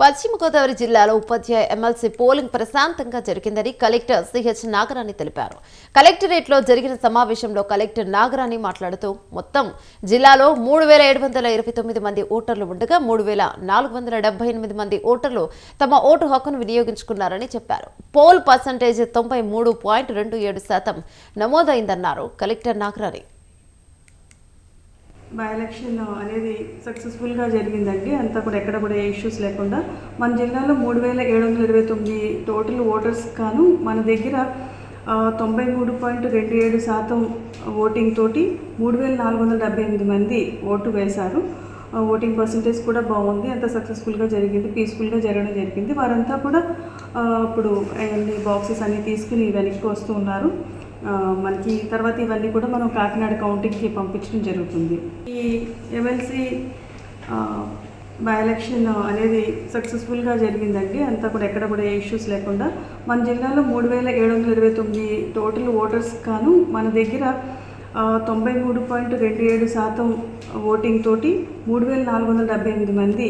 పశ్చిమ గోదావరి జిల్లాలో ఉపాధ్యాయ MLC polling ప్రశాంతంగా జరిగిందని కలెక్టర్ సిహెచ్ నాగరాణి తెలిపారు. కలెక్టరేట్లో జరిగిన సమావేశంలో కలెక్టర్ నాగరాణి మాట్లాడుతూ మొత్తం జిల్లాలో మూడు వేల ఏడు వందల ఇరవై తొమ్మిది మంది ఓటర్లు ఉండగా మూడు వేల నాలుగు వందల డెబ్బై ఎనిమిది మంది ఓటర్లు తమ ఓటు హక్కును వినియోగించుకున్నారని చెప్పారు. పోల్ పర్సంటేజ్ తొంభై మూడు పాయింట్ రెండు ఏడు శాతం నమోదైందన్నారు కలెక్టర్ నాగరాణి. బై ఎలక్షన్ అనేది సక్సెస్ఫుల్గా జరిగిందండి. అంతా కూడా ఎక్కడ కూడా ఏ ఇష్యూస్ లేకుండా. మన జిల్లాలో మూడు వేల ఏడు వందల ఇరవై తొమ్మిది టోటల్ ఓటర్స్ కాను మన దగ్గర తొంభై మూడు పాయింట్ రెండు ఏడు శాతం ఓటింగ్ తోటి మూడు వేల నాలుగు వందల డెబ్బై ఎనిమిది మంది ఓటు వేశారు. ఓటింగ్ పర్సంటేజ్ కూడా బాగుంది. అంత సక్సెస్ఫుల్గా జరిగింది. పీస్ఫుల్గా జరగడం జరిగింది. వారంతా కూడా ఇప్పుడు అన్ని బాక్సెస్ అన్నీ తీసుకుని వెనక్కి వస్తూ ఉన్నారు. మనకి తర్వాత ఇవన్నీ కూడా మనం కాకినాడ కౌంటింగ్కి పంపించడం జరుగుతుంది. ఈ ఎమ్మెల్సీ బై ఎలక్షన్ అనేది సక్సెస్ఫుల్గా జరిగిందండి. అంతా కూడా ఎక్కడ కూడా ఏ ఇష్యూస్ లేకుండా మన జిల్లాలో మూడు వేల ఏడు వందల ఇరవై తొమ్మిది టోటల్ ఓటర్స్ కాను మన దగ్గర తొంభై మూడు పాయింట్ రెండు ఏడు శాతం ఓటింగ్ తోటి మూడు వేల నాలుగు వందల డెబ్బై ఎనిమిది మంది